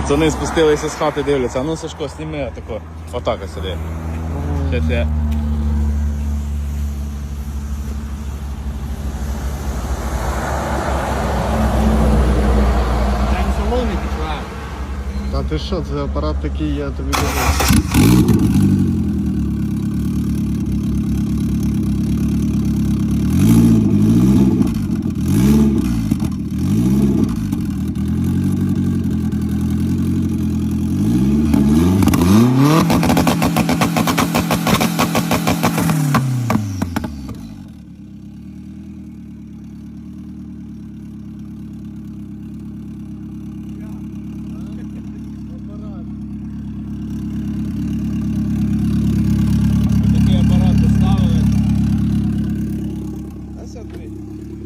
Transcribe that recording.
Пацани спустилися з хати, дивляться. А ну Сашко, сніми отако. Отак ось сиди. Ще це. Там соломі пішла. Та ти що, це апарат такий, я тобі кажу. doer.